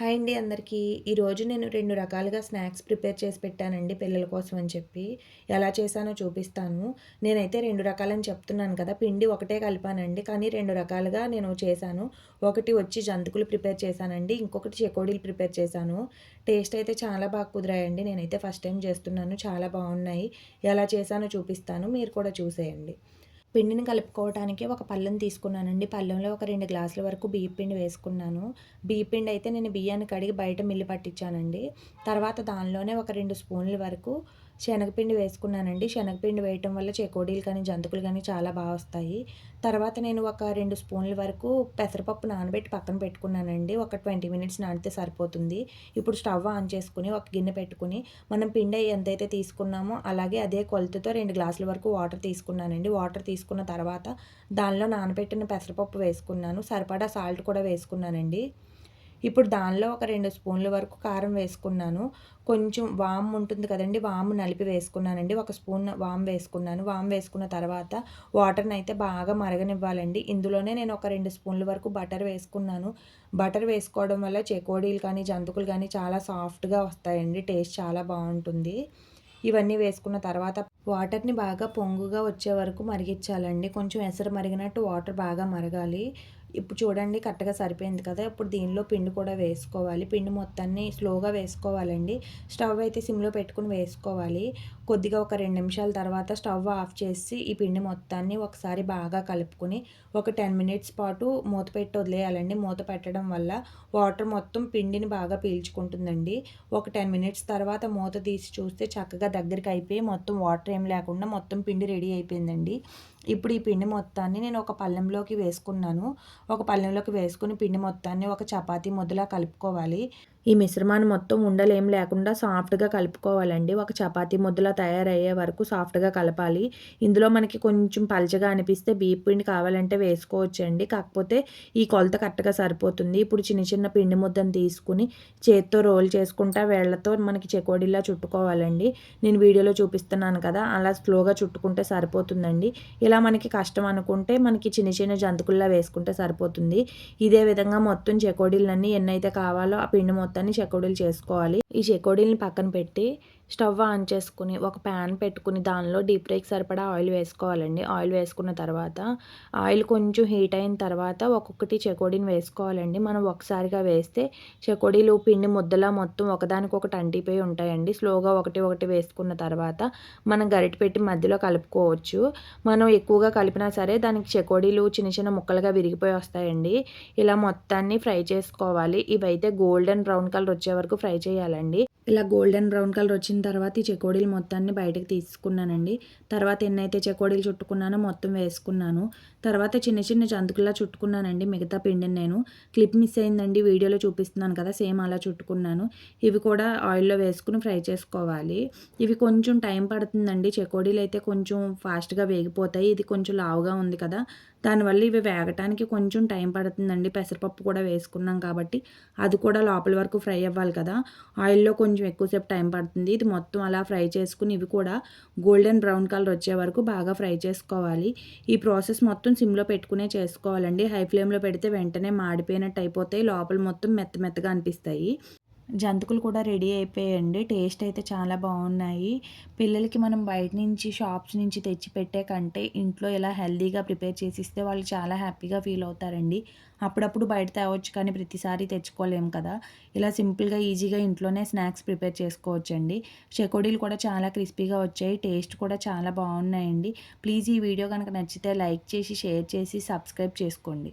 Hi అండి అందరికీ. ఈరోజు నేను రెండు రకాలుగా స్నాక్స్ ప్రిపేర్ చేసి పెట్టానండి పిల్లల కోసం అని చెప్పి. ఎలా చేశానో చూపిస్తాను. నేనైతే రెండు రకాలని చెప్తున్నాను కదా పిండి ఒకటే కలిపానండి కానీ రెండు రకాలుగా నేను చేశాను. ఒకటి వచ్చి జంతుకులు ప్రిపేర్ చేశానండి ఇంకొకటి చెకోడీలు ప్రిపేర్ చేశాను. టేస్ట్ అయితే చాలా బాగా కుదిరాయండి నేనైతే ఫస్ట్ టైం చేస్తున్నాను చాలా బాగున్నాయి. ఎలా చేశానో చూపిస్తాను మీరు కూడా చూసేయండి. పిండిని కలుపుకోవడానికి ఒక పళ్ళెం తీసుకున్నానండి. పళ్ళెంలో ఒక రెండు గ్లాసుల వరకు బియ్య పిండి వేసుకున్నాను. బియ్య పిండి అయితే నేను బియ్యాన్ని కడిగి బయట మిల్లి పట్టించానండి. తర్వాత దానిలోనే ఒక రెండు స్పూన్ల వరకు శనగపిండి వేసుకున్నానండి. శనగపిండి వేయటం వల్ల చేకోడీలు కానీ జంతుకులు కానీ చాలా బాగా వస్తాయి. తర్వాత నేను ఒక రెండు స్పూన్ల వరకు పెసరపప్పు నానబెట్టి పక్కన పెట్టుకున్నానండి. ఒక ట్వంటీ మినిట్స్ నానితే సరిపోతుంది. ఇప్పుడు స్టవ్ ఆన్ చేసుకుని ఒక గిన్నె పెట్టుకుని మనం పిండి ఎంతైతే తీసుకున్నామో అలాగే అదే కొలతతో రెండు గ్లాసుల వరకు వాటర్ తీసుకున్నానండి. వాటర్ తీసుకున్న తర్వాత దానిలో నానబెట్టిన పెసరపప్పు వేసుకున్నాను. సరిపడా సాల్ట్ కూడా వేసుకున్నానండి. ఇప్పుడు దానిలో ఒక రెండు స్పూన్ల వరకు కారం వేసుకున్నాను. కొంచెం వామ్ ఉంటుంది కదండి వాము నలిపి వేసుకున్నానండి. ఒక స్పూన్ వామ్ వేసుకున్నాను. వామ్ వేసుకున్న తర్వాత వాటర్ని అయితే బాగా మరగనివ్వాలండి. ఇందులోనే నేను ఒక రెండు స్పూన్ల వరకు బటర్ వేసుకున్నాను. బటర్ వేసుకోవడం వల్ల చెకోడీలు కానీ జంతుకులు కానీ చాలా సాఫ్ట్గా వస్తాయండి. టేస్ట్ చాలా బాగుంటుంది. ఇవన్నీ వేసుకున్న తర్వాత వాటర్ని బాగా పొంగుగా వచ్చే వరకు మరిగించాలండి. కొంచెం ఎసరు మరిగినట్టు వాటర్ బాగా మరగాలి. ఇప్పుడు చూడండి కరెక్ట్గా సరిపోయింది కదా. ఇప్పుడు దీనిలో పిండి కూడా వేసుకోవాలి. పిండి మొత్తాన్ని స్లోగా వేసుకోవాలండి. స్టవ్ అయితే సిమ్లో పెట్టుకుని వేసుకోవాలి. కొద్దిగా ఒక రెండు నిమిషాల తర్వాత స్టవ్ ఆఫ్ చేసి ఈ పిండి మొత్తాన్ని ఒకసారి బాగా కలుపుకొని ఒక టెన్ మినిట్స్ పాటు మూత పెట్టి వదిలేయాలండి. మూత పెట్టడం వల్ల వాటర్ మొత్తం పిండిని బాగా పీల్చుకుంటుందండి. ఒక టెన్ మినిట్స్ తర్వాత మూత తీసి చూస్తే చక్కగా దగ్గరికి అయిపోయి మొత్తం వాటర్ ఏం లేకుండా మొత్తం పిండి రెడీ అయిపోయిందండి. ఇప్పుడు ఈ పిండి మొత్తాన్ని నేను ఒక పళ్ళెంలోకి వేసుకున్నాను. ఒక పళ్ళెంలోకి వేసుకుని పిండి మొత్తాన్ని ఒక చపాతీ ముద్దలా కలుపుకోవాలి. ఈ మిశ్రమాన్ని మొత్తం ఉండలేం లేకుండా సాఫ్ట్గా కలుపుకోవాలండి. ఒక చపాతీ ముద్దలా తయారయ్యే వరకు సాఫ్ట్గా కలపాలి. ఇందులో మనకి కొంచెం పలచగా అనిపిస్తే బియ్య పిండి కావాలంటే వేసుకోవచ్చండి. కాకపోతే ఈ కొలత కరెక్ట్గా సరిపోతుంది. ఇప్పుడు చిన్న చిన్న పిండి ముద్దను తీసుకుని చేత్తో రోల్ చేసుకుంటా వేళ్ళతో మనకి చెకోడీలా చుట్టుకోవాలండి. నేను వీడియోలో చూపిస్తున్నాను కదా అలా స్లోగా చుట్టుకుంటే సరిపోతుందండి. ఇలా మనకి కష్టం అనుకుంటే మనకి చిన్న చిన్న జంతుకుల్లా వేసుకుంటే సరిపోతుంది. ఇదే విధంగా మొత్తం చెకోడీలన్నీ ఎన్నైతే కావాలో ఆ పిండి మొత్తం మొత్తాన్ని చెకోడీలు చేసుకోవాలి. ఈ చెకోడీలని పక్కన పెట్టి స్టవ్ ఆన్ చేసుకుని ఒక ప్యాన్ పెట్టుకుని దానిలో డీప్ ఫ్రైకి సరిపడా ఆయిల్ వేసుకోవాలండి. ఆయిల్ వేసుకున్న తర్వాత ఆయిల్ కొంచెం హీట్ అయిన తర్వాత ఒక్కొక్కటి చెకోడీని వేసుకోవాలండి. మనం ఒకసారిగా వేస్తే చెకోడీలు పిండి ముద్దలా మొత్తం ఒకదానికొకటి అంటిపోయి ఉంటాయండి. స్లోగా ఒకటి ఒకటి వేసుకున్న తర్వాత మనం గరిట పెట్టి మధ్యలో కలుపుకోవచ్చు. మనం ఎక్కువగా కలిపినా సరే దానికి చెకోడీలు చిన్న చిన్న ముక్కలుగా విరిగిపోయి వస్తాయండి. ఇలా మొత్తాన్ని ఫ్రై చేసుకోవాలి. ఇవైతే గోల్డెన్ బ్రౌన్ కలర్ వచ్చే వరకు ఫ్రై చేయాలండి. ఇలా గోల్డెన్ బ్రౌన్ కలర్ వచ్చిన తర్వాత ఈ చెకోడీలు మొత్తాన్ని బయటకు తీసుకున్నానండి. తర్వాత ఎన్నైతే చెకోడీలు చుట్టుకున్నానో మొత్తం వేసుకున్నాను. తర్వాత చిన్న చిన్న చంతుకులా చుట్టుకున్నానండి. మిగతా పిండిని నేను క్లిప్ మిస్ అయిందండి. వీడియోలో చూపిస్తున్నాను కదా సేమ్ అలా చుట్టుకున్నాను. ఇవి కూడా ఆయిల్లో వేసుకుని ఫ్రై చేసుకోవాలి. ఇవి కొంచెం టైం పడుతుందండి. చెకోడీలు అయితే కొంచెం ఫాస్ట్గా వేగిపోతాయి. ఇది కొంచెం లావుగా ఉంది కదా. దానివల్ల ఇవి వేగటానికి కొంచెం టైం పడుతుందండి. పెసరపప్పు కూడా వేసుకున్నాం కాబట్టి అది కూడా లోపల వరకు ఫ్రై అవ్వాలి కదా. ఆయిల్లో కొంచెం ఎక్కువసేపు టైం పడుతుంది. ఇది మొత్తం అలా ఫ్రై చేసుకుని ఇవి కూడా గోల్డెన్ బ్రౌన్ కలర్ వచ్చే వరకు బాగా ఫ్రై చేసుకోవాలి. ఈ ప్రాసెస్ మొత్తం సిమ్లో పెట్టుకునే చేసుకోవాలండి. హై ఫ్లేమ్లో పెడితే వెంటనే మాడిపోయినట్టు అయిపోతాయి. లోపల మొత్తం మెత్త మెత్తగా అనిపిస్తాయి. జంతుకులు కూడా రెడీ అయిపోయాయండి. టేస్ట్ అయితే చాలా బాగున్నాయి. పిల్లలకి మనం బయట నుంచి షాప్స్ నుంచి తెచ్చి పెట్టే కంటే ఇంట్లో ఇలా హెల్తీగా ప్రిపేర్ చేసి ఇస్తే వాళ్ళు చాలా హ్యాపీగా ఫీల్ అవుతారండి. అప్పుడప్పుడు బయట తేవచ్చు కానీ ప్రతిసారి తెచ్చుకోలేము కదా. ఇలా సింపుల్గా ఈజీగా ఇంట్లోనే స్నాక్స్ ప్రిపేర్ చేసుకోవచ్చండి. చెకోడీలు కూడా చాలా క్రిస్పీగా వచ్చాయి. టేస్ట్ కూడా చాలా బాగున్నాయండి. ప్లీజ్ ఈ వీడియో కనుక నచ్చితే లైక్ చేసి షేర్ చేసి సబ్స్క్రైబ్ చేసుకోండి.